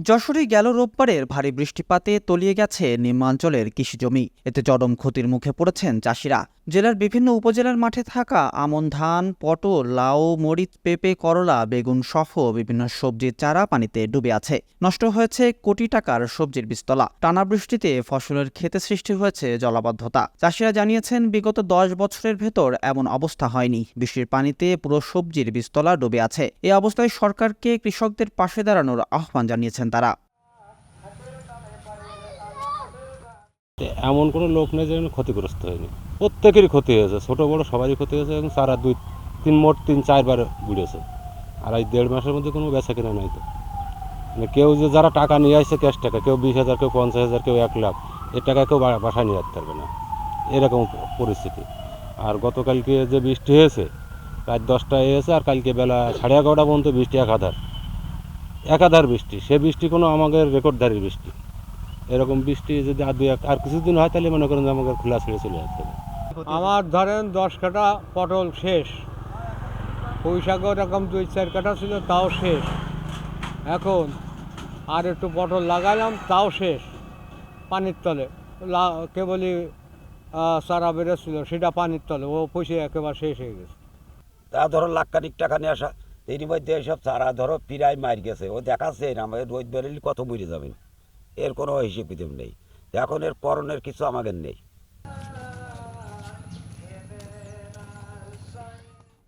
যশোরে গেল রোববারের ভারী বৃষ্টিপাতে তলিয়ে গেছে নিম্নাঞ্চলের কৃষিজমি। এতে চরম ক্ষতির মুখে পড়েছেন চাষিরা। জেলার বিভিন্ন উপজেলার মাঠে থাকা আমন ধান, পটল, লাউ, মরিচ, পেঁপে, করলা, বেগুন সহ বিভিন্ন সবজির চারা পানিতে ডুবে আছে। নষ্ট হয়েছে কোটি টাকার সবজির বিস্তলা টানা বৃষ্টিতে ফসলের ক্ষেতে সৃষ্টি হয়েছে জলাবদ্ধতা। চাষিরা জানিয়েছেন, বিগত দশ বছরের ভেতর এমন অবস্থা হয়নি। বৃষ্টির পানিতে পুরো সবজির বিস্তলা ডুবে আছে। এ অবস্থায় সরকারকে কৃষকদের পাশে দাঁড়ানোর আহ্বান জানিয়েছেন তারা। এমন কোনো লোক নেই যেন ক্ষতিগ্রস্ত হয়নি। প্রত্যেকেরই ক্ষতি হয়েছে, ছোট বড় সবারই ক্ষতি হয়েছে এবং সারা দুই, তিন মোট তিন চারবার বুড়েছে আর এই দেড় মাসের মধ্যে কোনো বেচা কেনা নাই তো। মানে কেউ যে যারা টাকা নিয়ে আসছে ক্যাশ টাকা, কেউ বিশ হাজার, কেউ পঞ্চাশ হাজার, কেউ এক লাখ এর টাকা কেউ বাসায় নিয়ে আসতে পারবে না। এরকম পরিস্থিতি। আর গতকালকে যে বৃষ্টি হয়েছে, রাত দশটায় হয়েছে, আর কালকে বেলা সাড়ে এগারোটা পর্যন্ত বৃষ্টি একাধার একাধার বৃষ্টি সে বৃষ্টি কোনো আমাদের রেকর্ডধারী বৃষ্টি। এরকম বৃষ্টি যদি আর দুই এক- আর কিছুদিন হয় তাহলে মনে করেন যে আমাকে খোলা ছেড়ে চলে যেতে হবে আমার ধরেন দশ কাঠা পটল শেষ। পুঁই শাকও এরকম দুই চার কাঠা ছিল তাও শেষ। এখন আর একটু পটল লাগাইলাম তাও শেষ। পানির তলে। লা- কেবলই চারা বেরোচ্ছিল সেটা পানির তলে। ও পয়সা একেবারে শেষ হয়ে গেছে। তা ধরো লাখ টাকা নিয়ে আসা। এর মধ্যে এইসব চারা ধরো পিরায় মার গেছে। ও দেখাচ্ছে না, আমাদের রোদ বেরোলে কত মরে যাবেন। এর কোনো হিসেব কিতাব নেই। এখন এর করণের কিছু আমাদের নেই।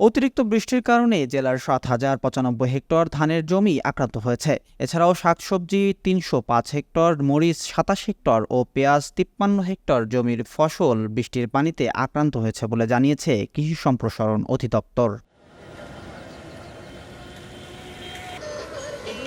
অতিরিক্ত বৃষ্টির কারণে জেলার সাত হাজার পঁচানব্বই হেক্টর ধানের জমি আক্রান্ত হয়েছে। এছাড়াও শাকসবজি তিনশো পাঁচ হেক্টর, মরিচ সাতাশ হেক্টর ও পেঁয়াজ তিপ্পান্ন হেক্টর জমির ফসল বৃষ্টির পানিতে আক্রান্ত হয়েছে বলে জানিয়েছে কৃষি সম্প্রসারণ অধিদপ্তর।